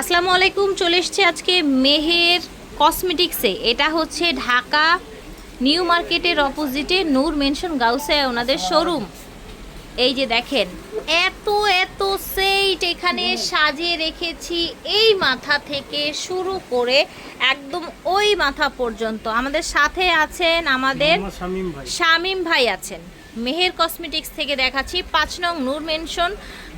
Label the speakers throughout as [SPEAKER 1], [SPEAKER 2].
[SPEAKER 1] আসসালামু আলাইকুম চলে এসছে আজকে মেহের কসমেটিক্সে। এটা হচ্ছে ঢাকা নিউ মার্কেটের অপোজিটে নূর মেনশন গাউসে ওনাদের শোরুম। এই যে দেখেন এত এত সেট এখানে সাজিয়ে রেখেছি এই মাথা থেকে শুরু করে একদম ওই মাথা পর্যন্ত। আমাদের সাথে আছেন আমাদের
[SPEAKER 2] শামীম ভাই।
[SPEAKER 1] শামিম ভাই আছেন। মেহের কসমেটিক্স থেকে দেখাচ্ছি পাঁচ নং নূর মেনশন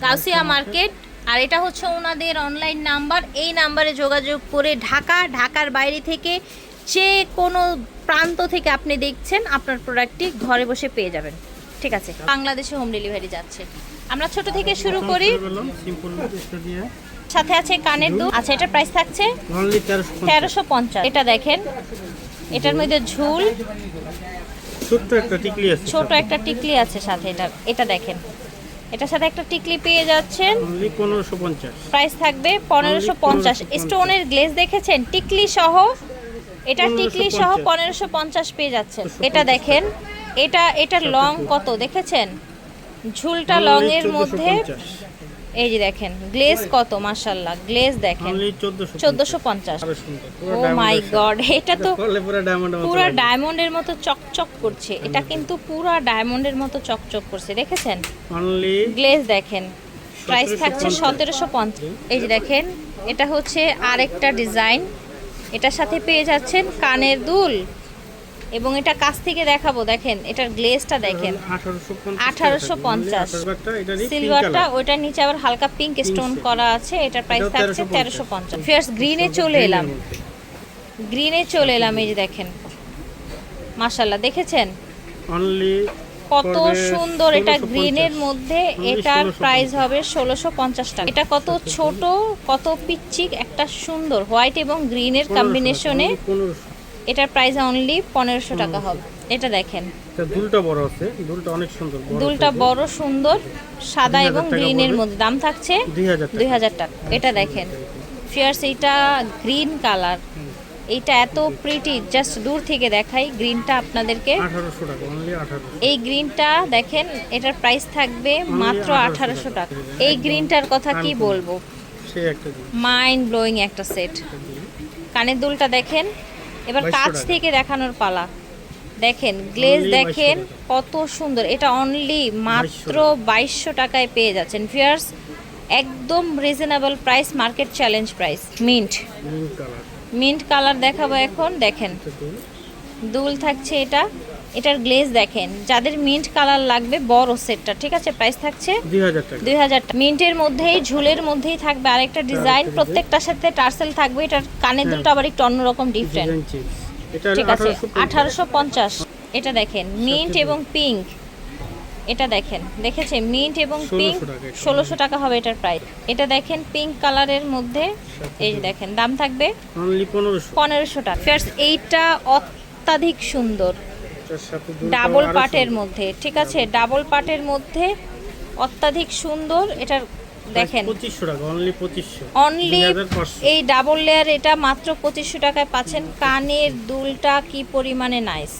[SPEAKER 1] গাউসিয়া মার্কেট। আর এটা হচ্ছে ওনাদের অনলাইন নাম্বার এই নাম্বারে যোগাযোগ করে ঢাকা ঢাকার বাইরে থেকে যে কোনো প্রান্ত থেকে আপনি দেখছেন আপনার প্রোডাক্টটি ঘরে বসে পেয়ে যাবেন। ঠিক আছে? বাংলাদেশে হোম ডেলিভারি যাচ্ছে। আমরা ছোট থেকে শুরু করি। সাথে আছে কানের দুধ আচ্ছা এটার প্রাইস থাকছে?
[SPEAKER 2] তেরোশো
[SPEAKER 1] পঞ্চাশ। এটা দেখেন। এটার মধ্যে ঝুল।
[SPEAKER 2] ছোট্ট একটা টিকলি আছে
[SPEAKER 1] ছোট একটা টিকলি আছে সাথে এটা। এটা দেখেন। এটার সাথে একটা টিকলি পেয়ে যাচ্ছেন। প্রাইস থাকবে পনেরোশো পঞ্চাশ।
[SPEAKER 2] 1550
[SPEAKER 1] স্টোনের গ্লেজ দেখেছেন? টিকলি সহ এটা টিকলি সহ
[SPEAKER 2] 1550
[SPEAKER 1] পনেরোশো পঞ্চাশ পেয়ে যাচ্ছেন এটা দেখেন এটা এটা লং কত দেখেছেন? ঝুলটা লং এর মধ্যে এই যে দেখেন গ্লেজ কত মাশাল্লাহ গ্লেজ দেখেন।
[SPEAKER 2] অনলি চোদ্দশো
[SPEAKER 1] চোদ্দশো পঞ্চাশ।
[SPEAKER 2] আরও সুন্দর
[SPEAKER 1] ও মাই গড এটা তো
[SPEAKER 2] পুরো ডায়মন্ড
[SPEAKER 1] পুরো ডায়মন্ডের মতো চকচক করছে। এটা কিন্তু পুরো ডায়মন্ডের মতো চকচক করছে দেখেছেন?
[SPEAKER 2] অনলি
[SPEAKER 1] গ্লেজ দেখেন। প্রাইস থাকছে
[SPEAKER 2] 1750
[SPEAKER 1] সতেরোশো পঞ্চাশ। এই যে দেখেন এটা হচ্ছে আরেকটা ডিজাইন এটার সাথে পেয়ে যাচ্ছেন কানের দুল। এবং এটা কাছ থেকে দেখাবো দেখেন এটার গ্লেজটা দেখেন।
[SPEAKER 2] আঠারোশো
[SPEAKER 1] 1850 সিলভারটা ওইটার নিচে আবার হালকা পিঙ্ক স্টোন করা আছে এটার প্রাইস থাকছে তেরোশো পঞ্চাশ। ফিয়ার্স গ্রিনে চলে এলাম। গ্রিনে চলে এলাম এই যে দেখেন। মাশাল্লাহ দেখেছেন? কত সুন্দর এটা গ্রিনের মধ্যে এটার প্রাইস হবে ষোলোশো পঞ্চাশ টাকা। এটা কত ছোট কত পিচ্চিক একটা সুন্দর হোয়াইট এবং গ্রিনের কম্বিনেশনে এটার প্রাইস অনলি পনেরোশো টাকা হবে। এটা দেখেন।
[SPEAKER 2] দুলটা বড় আছে। দুলটা অনেক সুন্দর
[SPEAKER 1] দুলটা বড় সুন্দর সাদা এবং গ্রিনের মধ্যে। দাম থাকছে
[SPEAKER 2] দুই হাজার
[SPEAKER 1] টাকা। এটা দেখেন। ফিয়ার্স এইটা গ্রিন কালার এইটা এত প্রিটি জাস্ট দূর থেকে দেখাই। গ্রিনটা আপনাদেরকে এই গ্রিনটা দেখেন এটার প্রাইস থাকবে মাত্র আঠারোশো টাকা। এই গ্রিনটার কথা কি বলব? মাইন্ড ব্লোয়িং একটা সেট কানের দুলটা দেখেন। এবার কাছ থেকে দেখানোর পালা। দেখেন গ্লেজ দেখেন কত সুন্দর। এটা অনলি মাত্র বাইশশো টাকায় পেয়ে যাচ্ছেন। ফিয়ার্স একদম reasonable price market challenge price mint mint colour দেখাবো এখন। দেখেন। দুল থাকছে এটা। এটার গ্লেজ দেখেন। যাদের মিন্ট কালার লাগবে বড় সেটটা ঠিক আছে? প্রাইস থাকছে
[SPEAKER 2] দুই হাজার টাকা।
[SPEAKER 1] মিন্টের মধ্যেই ঝুলের মধ্যেই থাকবে আরেকটা ডিজাইন প্রত্যেকটার সাথে টার্সেল থাকবে। এটার কানের দুলটা আবার একটু অন্যরকম ডিফারেন্ট
[SPEAKER 2] এটা
[SPEAKER 1] ঠিক আছে?
[SPEAKER 2] আঠারোশো
[SPEAKER 1] পঞ্চাশ। এটা দেখেন মিন্ট এবং পিঙ্ক এটা দেখেন দেখেছে? মিন্ট এবং পিঙ্ক। ষোলোশো টাকা হবে এটার প্রাইস এটা দেখেন পিঙ্ক কালারের মধ্যে। এই দেখেন দাম থাকবে
[SPEAKER 2] অনলি পনেরোশো।
[SPEAKER 1] টাকা। ফার্স্ট এইটা অত্যাধিক সুন্দর। ডাবল পাটের মধ্যে ঠিক আছে? ডাবল পাটের মধ্যে অত্যাধিক সুন্দর এটার দেখেন।
[SPEAKER 2] অনলি
[SPEAKER 1] এই ডাবল লেয়ার এটা মাত্র পঁচিশশো টাকায় পাচ্ছেন। কানের দুলটা কি পরিমাণে নাইস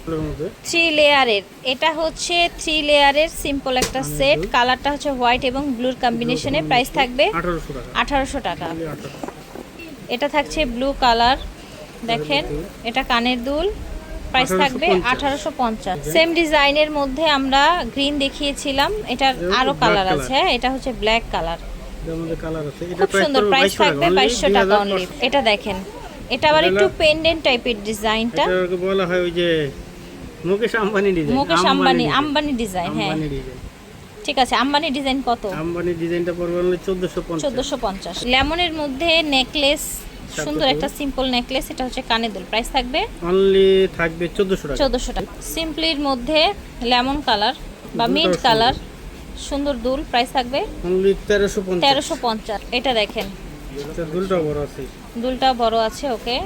[SPEAKER 1] থ্রি লেয়ারের। এটা হচ্ছে থ্রি লেয়ারের সিম্পল একটা সেট কালারটা হচ্ছে হোয়াইট এবং ব্লুর কম্বিনেশনে প্রাইস থাকবে
[SPEAKER 2] আঠারোশো টাকা।
[SPEAKER 1] এটা থাকছে ব্লু কালার দেখেন এটা কানের দুল। প্রাইস থাকবে আঠারোশো পঞ্চাশ। সেম ডিজাইনের মধ্যে আমরা গ্রিন দেখিয়েছিলাম। এটার
[SPEAKER 2] এটা আরও
[SPEAKER 1] কালার আছে হ্যাঁ, এটা হচ্ছে ব্ল্যাক কালার খুব সুন্দর প্রাইস থাকবে বাইশশো টাকা অনলি এটা দেখেন এটা আবার একটু পেন্ডেন্ট টাইপের ডিজাইনটা
[SPEAKER 2] বলা হয় ওই যে মুকেশ আম্বানি ডিজাইন
[SPEAKER 1] মুকেশ আম্বানি আম্বানি ডিজাইন হ্যাঁ। ঠিক আছে আম্বানি ডিজাইন কত?
[SPEAKER 2] আম্বানি ডিজাইনটা পড়বে হলো চোদ্দশো পঞ্চাশ।
[SPEAKER 1] চোদ্দোশো পঞ্চাশ। লেমনের মধ্যে নেকলেস সুন্দর একটা সিম্পল নেকলেস এটা হচ্ছে কানে দুল। প্রাইস থাকবে
[SPEAKER 2] অনলি থাকবে চোদ্দশো টাকা।
[SPEAKER 1] চোদ্দোশো টাকা। সিম্পলির মধ্যে লেমন কালার বা মিন্ট কালার সুন্দর। দুল প্রাইস থাকবে
[SPEAKER 2] অনলি তেরোশো পঞ্চাশ।
[SPEAKER 1] তেরোশো পঞ্চাশ। এটা দেখেন।
[SPEAKER 2] এটা দুলটা বড় আছে।
[SPEAKER 1] দুলটা বড় আছে ওকে।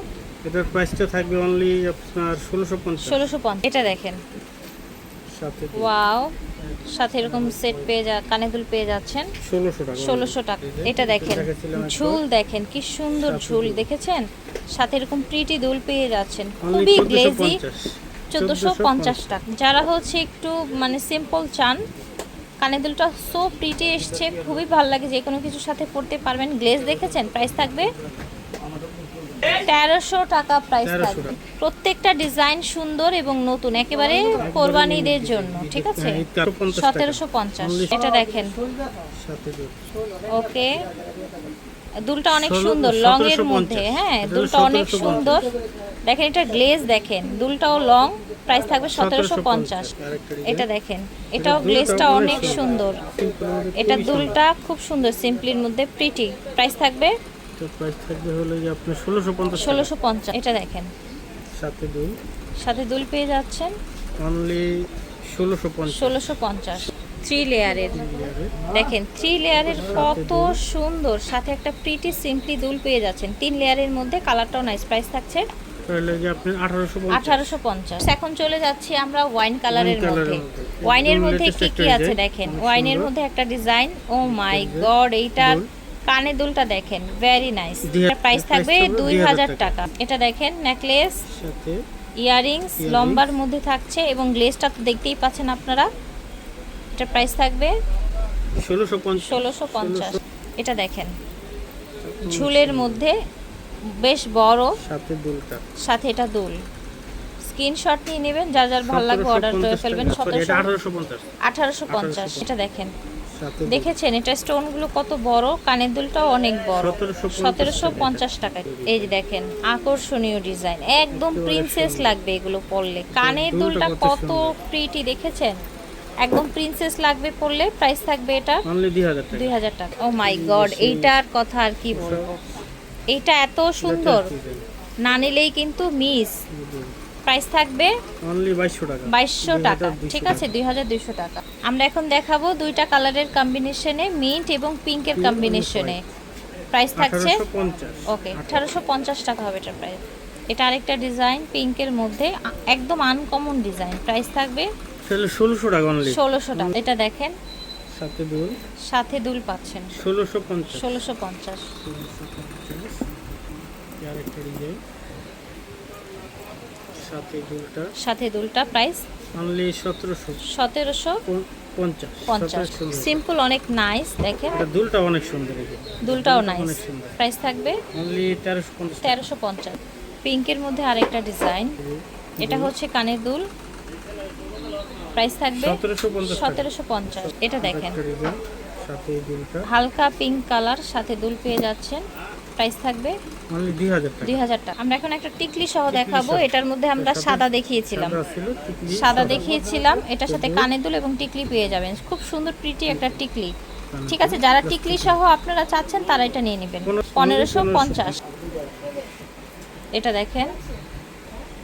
[SPEAKER 2] এটার প্রাইসটা থাকবে অনলি আপনার ষোলোশো পঞ্চাশ।
[SPEAKER 1] ষোলোশো পঞ্চাশ। এটা দেখেন। ওয়াও সাথে এরকম সেট পেয়ে যা কানে দুল পেয়ে যাচ্ছেন।
[SPEAKER 2] ষোলোশো টাকা।
[SPEAKER 1] এটা দেখেন ঝুল দেখেন কি সুন্দর ঝুল দেখেছেন? সাথে এরকম প্রিটি দুল পেয়ে যাচ্ছেন। খুবই গ্লেজি চোদ্দোশো পঞ্চাশ টাকা। যারা হচ্ছে একটু মানে সিম্পল চান কানের দুলটা সো প্রিটি এসছে খুবই ভালো লাগে। যে কোনো কিছুর সাথে পড়তে পারবেন। গ্লেজ দেখেছেন? প্রাইস থাকবে তেরোশো টাকা প্রাইস থাকবে। প্রত্যেকটা ডিজাইন সুন্দর এবং নতুন একেবারে কোরবানিদের জন্য ঠিক আছে?
[SPEAKER 2] হ্যাঁ, এই 1350 টাকা।
[SPEAKER 1] সতেরোশো পঞ্চাশ এটা দেখেন। ওকে। দুলটা অনেক সুন্দর লং এর মধ্যে। হ্যাঁ দুলটা অনেক সুন্দর। দেখেন এটা গ্লেজ দেখেন। দুলটাও লং প্রাইস থাকবে সতেরোশো পঞ্চাশ। এটা দেখেন এটাও গ্লেজটা
[SPEAKER 2] অনেক
[SPEAKER 1] সুন্দর। এটা দুলটা খুব সুন্দর সিম্পলির মধ্যে প্রিটি প্রাইস থাকবে
[SPEAKER 2] তো প্রাইস থাকবে হলো যে পঞ্চাশ
[SPEAKER 1] ষোলোশো পঞ্চাশ এটা দেখেন।
[SPEAKER 2] সাথে দুল।
[SPEAKER 1] সাথে দুল পেয়ে যাচ্ছেন?
[SPEAKER 2] অনলি ষোলোশো পঞ্চাশ।
[SPEAKER 1] ষোলোশো পঞ্চাশ। থ্রি লেয়ারের দেখেন থ্রি লেয়ারের কত সুন্দর। সাথে একটা প্রিটি সিম্পলি দুল পেয়ে যাচ্ছেন। তিন লেয়ারের মধ্যে কালারটাও নাইস প্রাইস থাকছে।
[SPEAKER 2] আপনি আঠারোশো পঞ্চাশ।
[SPEAKER 1] এখন চলে যাচ্ছি আমরা ওয়াইন কালারের মধ্যে। ওয়াইনের মধ্যে কি কি আছে দেখেন? ওয়াইনের মধ্যে একটা ডিজাইন ও মাই গড এইটার
[SPEAKER 2] দুল।
[SPEAKER 1] কানে দুলটা দেখেন ভেরি নাইস প্রাইস থাকবে দুই হাজার
[SPEAKER 2] টাকা।
[SPEAKER 1] এটা দেখেন নেকলেস ইয়ারিংস লম্বার মধ্যে থাকছে এবং গ্লেসটা তো দেখতেই পাচ্ছেন আপনারা। এটা প্রাইস থাকবে
[SPEAKER 2] ষোলোশো পঞ্চাশ।
[SPEAKER 1] এটা দেখেন ঝুলের মধ্যে বেশ বড়।
[SPEAKER 2] সাথে দুলটা।
[SPEAKER 1] সাথে এটা দুল। স্ক্রিনশট নিয়ে নেবেন যার যার ভালো লাগবে অর্ডার করে ফেলবেন সতেরোশো
[SPEAKER 2] আঠারোশো পঞ্চাশ।
[SPEAKER 1] আঠারোশো পঞ্চাশ।
[SPEAKER 2] 1850
[SPEAKER 1] এটা দেখেন। দেখেছেন এটা স্টোনগুলো কত বড় কানের দুলটাও অনেক বড়। সতেরোশো পঞ্চাশ টাকা এই যে দেখেন আকর্ষণীয় ডিজাইন একদম প্রিন্সেস লাগবে এগুলো পরলে। কানের
[SPEAKER 2] দুলটা কত
[SPEAKER 1] প্রিটি দেখেছেন? একদম প্রিন্সেস লাগবে পরলে প্রাইস থাকবে এটা
[SPEAKER 2] দুই হাজার টাকা।
[SPEAKER 1] দুই হাজার টাকা। ও মাই গড এইটার কথা আর কি বলব? এইটা এত সুন্দর। না নিলেই কিন্তু মিস প্রাইস থাকবে
[SPEAKER 2] অনলি বাইশশো টাকা।
[SPEAKER 1] বাইশশো টাকা। ঠিক আছে দুই হাজার দুইশো টাকা। আমরা এখন দেখাবো দুইটা কালারের কম্বিনেশনে মিন্ট এবং পিঙ্কের কম্বিনেশনে প্রাইস থাকছে ওকে আঠারোশো পঞ্চাশ টাকা হবে এটার প্রাইস এটা আরেকটা ডিজাইন পিঙ্কের মধ্যে। একদম আনকমন ডিজাইন প্রাইস থাকবে
[SPEAKER 2] তাহলে ষোলোশো টাকা অনলি
[SPEAKER 1] ষোলোশো টাকা। এটা দেখেন।
[SPEAKER 2] সাথে দুল।
[SPEAKER 1] সাথে দুল পাচ্ছেন।
[SPEAKER 2] ষোলোশো পঞ্চাশ।
[SPEAKER 1] ষোলোশো পঞ্চাশ।
[SPEAKER 2] ষোলোশো পঞ্চাশ। আরেকটা ডিজাইন সাথে দুলটা।
[SPEAKER 1] সাথে দুলটা প্রাইস
[SPEAKER 2] অনলি সতেরোশো।
[SPEAKER 1] সতেরোশো
[SPEAKER 2] পঞ্চাশ।
[SPEAKER 1] পঞ্চাশ।
[SPEAKER 2] সতেরোশো সুন্দর।
[SPEAKER 1] সিম্পল অনেক নাইস দেখেন।
[SPEAKER 2] দুলটা অনেক সুন্দর
[SPEAKER 1] দুলটাও নাইস প্রাইস থাকবে
[SPEAKER 2] অনলি তেরোশো পঞ্চাশ
[SPEAKER 1] তেরোশো পঞ্চাশ। পিঙ্কের মধ্যে আরেকটা ডিজাইন এটা হচ্ছে কানের দুল। প্রাইস থাকবে
[SPEAKER 2] সতেরোশো পঞ্চাশ টাকা।
[SPEAKER 1] সতেরোশো পঞ্চাশ। এটা দেখেন। হালকা পিঙ্ক কালার সাথে দুল পেয়ে যাচ্ছেন। প্রাইস থাকবে?
[SPEAKER 2] দুই হাজার টাকা।
[SPEAKER 1] দুই আমরা এখন একটা টিকলি সহ দেখাবো। এটার মধ্যে আমরা
[SPEAKER 2] সাদা-
[SPEAKER 1] দেখিয়েছিলাম।
[SPEAKER 2] সাদা।
[SPEAKER 1] দেখিয়েছিলাম। এটার সাথে কানে দুল এবং টিকলি পেয়ে যাবেন। খুব সুন্দর প্রিটি একটা টিকলি। ঠিক আছে যারা টিকলি সহ আপনারা চাচ্ছেন তারা এটা নিয়ে নেবেন। পনেরোশো। পঞ্চাশ। এটা দেখেন।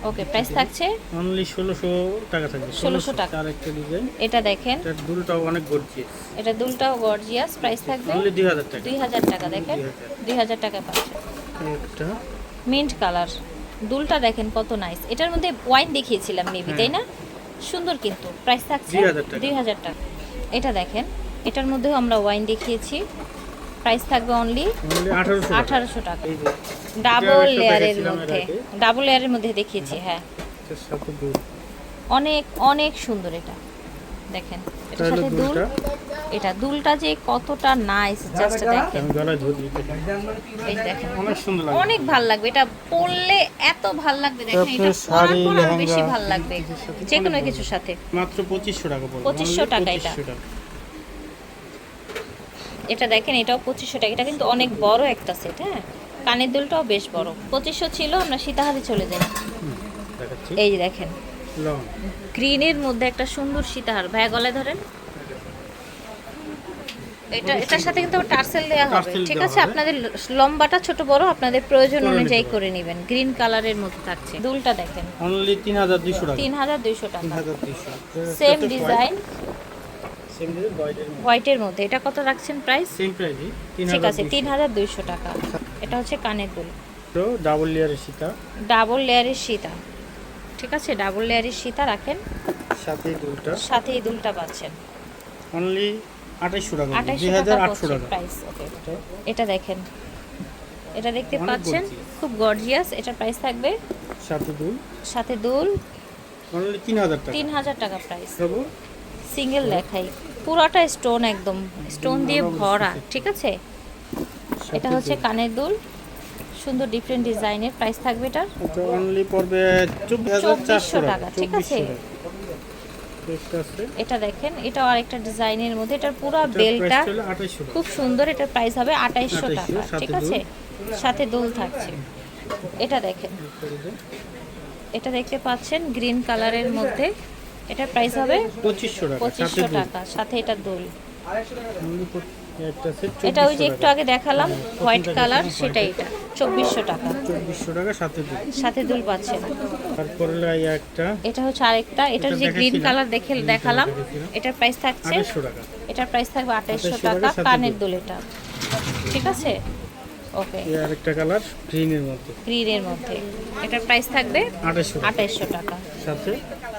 [SPEAKER 1] ওকে প্রাইস থাকছে?
[SPEAKER 2] অনলি ষোলোশো টাকা থাকবে
[SPEAKER 1] 1600 টাকা।
[SPEAKER 2] আর একটা ডিজাইন
[SPEAKER 1] এটা দেখেন।
[SPEAKER 2] এটার দুলটাও অনেক গর্জিয়াস
[SPEAKER 1] এটা দুলটাও গর্জিয়াস প্রাইস থাকবে
[SPEAKER 2] অনলি দুই হাজার টাকা।
[SPEAKER 1] দুই হাজার টাকা দেখেন।
[SPEAKER 2] 2000
[SPEAKER 1] দুই হাজার টাকা পাচ্ছে।
[SPEAKER 2] একটা
[SPEAKER 1] মিন্ট কালার দুলটা দেখেন কত নাইস এটার মধ্যে ওয়াইন দেখিয়েছিলাম মেবি তাই না? সুন্দর কিন্তু। প্রাইস থাকছে
[SPEAKER 2] 2000 টাকা।
[SPEAKER 1] দুই হাজার টাকা। এটা দেখেন এটার মধ্যেও আমরা ওয়াইন দেখিয়েছি। প্রাইস থাকবে অনলি
[SPEAKER 2] অনলি আঠারোশো
[SPEAKER 1] টাকা। ডাবল লেয়ারের মধ্যে। ডাবল লেয়ারের মধ্যে দেখিয়েছি হ্যাঁ।
[SPEAKER 2] দুল।
[SPEAKER 1] অনেক অনেক সুন্দর এটা। দেখেন এটার সাথে দুল। এটা দুলটা যে কতটা নাইস জাস্ট দেখেন। এই
[SPEAKER 2] অনেক সুন্দর লাগে
[SPEAKER 1] অনেক ভালো লাগবে। এটা পরলে এত ভালো লাগবে দেখেন। এটা
[SPEAKER 2] শাড়ি, লেহেঙ্গা,
[SPEAKER 1] বেশি ভালো লাগবে।
[SPEAKER 2] কিছুর সাথে
[SPEAKER 1] যে কোনো কিছুর সাথে।
[SPEAKER 2] মাত্র পঁচিশশো টাকা পড়বে।
[SPEAKER 1] 2500 টাকা এটা।
[SPEAKER 2] 2500 টাকা।
[SPEAKER 1] এটা দেখেন এটাও পঁচিশশো টাকা। এটা কিন্তু অনেক বড় একটা সেট হ্যাঁ? কানের দুলটাও বেশ বড়। পঁচিশশো ছিল আমরা সীতাহারে চলে যাই। এই দেখেন গ্রিনের মধ্যে একটা সুন্দর সীতাহার। ভাইয়া গলায় ধরেন। এটা এটার সাথে কিন্তু টার্সেল দেওয়া হবে। ঠিক আছে? আপনাদের লম্বাটা ছোট বড় আপনাদের প্রয়োজন অনুযায়ী করে নেবেন। গ্রিন কালারের মধ্যে থাকছে। দুলটা দেখেন।
[SPEAKER 2] অনলি তিন হাজার দুইশো টাকা।
[SPEAKER 1] তিন হাজার দুইশো
[SPEAKER 2] তিন
[SPEAKER 1] টাকা
[SPEAKER 2] হাজার দুইশো।
[SPEAKER 1] সেম ডিজাইন
[SPEAKER 2] সেম ডিজাইন হোয়াইটের
[SPEAKER 1] হোয়াইটের মধ্যে। এটা কত রাখছেন প্রাইস
[SPEAKER 2] সেম প্রাইসই
[SPEAKER 1] ঠিক আছে তিন হাজার দুইশো। টাকা। এটা হচ্ছে কানের দুল।
[SPEAKER 2] তো ডাবল লেয়ারের সীতা।
[SPEAKER 1] ডাবল লেয়ারের সীতা। ঠিক আছে ডাবল লেয়ারের সীতা রাখেন।
[SPEAKER 2] সাথে দুলটা।
[SPEAKER 1] সাথে এই দুলটা পাচ্ছেন।
[SPEAKER 2] অনলি আঠাইশশো টাকা দুই হাজার আটশো টাকা।
[SPEAKER 1] প্রাইস ওকে এটা? দেখেন। এটা দেখতে পাচ্ছেন? খুব গর্জিয়াস। এটার প্রাইস থাকবে?
[SPEAKER 2] সাথে দুল।
[SPEAKER 1] সাথে দুল।
[SPEAKER 2] অনলি তিন হাজার টাকা।
[SPEAKER 1] তিন হাজার টাকা প্রাইস সিঙ্গেল দেখাই পুরোটা স্টোন একদম স্টোন দিয়ে ভরা ঠিক আছে? এটা হচ্ছে কানের দুল সুন্দর ডিফারেন্ট ডিজাইনের প্রাইস থাকবে এটার।
[SPEAKER 2] এটা অনলি পড়বে চব্বিশ হাজার চারশো
[SPEAKER 1] 2400 টাকা, ঠিক আছে? এটা দেখেন এটাও আরেকটা ডিজাইনের মধ্যে এটার পুরো বেলটা
[SPEAKER 2] price হলো 2800 টাকা।
[SPEAKER 1] খুব সুন্দর এটার প্রাইস হবে আঠাইশশো
[SPEAKER 2] 2800
[SPEAKER 1] টাকা ঠিক আছে? সাথে দুল থাকছে। এটা দেখেন। এটা দেখতে পাচ্ছেন গ্রিন কালারের মধ্যে। এটার প্রাইস হবে
[SPEAKER 2] পঁচিশশো টাকা
[SPEAKER 1] পঁচিশশো। টাকা সাথে এটা দোল এটা ওই যে একটু আগে দেখালাম হোয়াইট কালার সেটা এটা চব্বিশশো টাকা।
[SPEAKER 2] চব্বিশশো টাকা সাথে দুল
[SPEAKER 1] সাথে দুল পাচ্ছেন
[SPEAKER 2] তারপরে লাই একটা।
[SPEAKER 1] এটা হচ্ছে আরেকটা এটার
[SPEAKER 2] এটা
[SPEAKER 1] যে গ্রিন কালার দেখে দেখালাম। এটার প্রাইস থাকছে
[SPEAKER 2] টাকা।
[SPEAKER 1] এটার প্রাইস থাকবে আঠাইশশো
[SPEAKER 2] 2800
[SPEAKER 1] টাকা কানের
[SPEAKER 2] দুল।
[SPEAKER 1] এটা। ঠিক আছে? ওকে
[SPEAKER 2] এই আরেকটা কালার গ্রিনের মধ্যে।
[SPEAKER 1] গ্রিনের মধ্যে। এটার প্রাইস থাকবে
[SPEAKER 2] আঠাশশো টাকা।
[SPEAKER 1] আঠাইশশো টাকা।
[SPEAKER 2] সাথে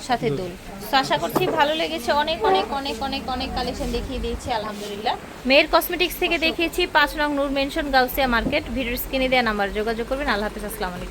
[SPEAKER 1] সাথে দুল। তো আশা করছি ভালো লেগেছে। অনেক অনেক অনেক অনেক অনেক কালেকশন দেখিয়ে দিয়েছি, আলহামদুলিল্লাহ। মেয়ের কসমেটিক্স থেকে দেখিয়েছি পাঁচ রং, Noor mansion Gausia market video স্ক্রিনে দেওয়া নাম্বার যোগাযোগ করবেন। আল্লাহ হাফিজ, আসসালামু আলাইকুম।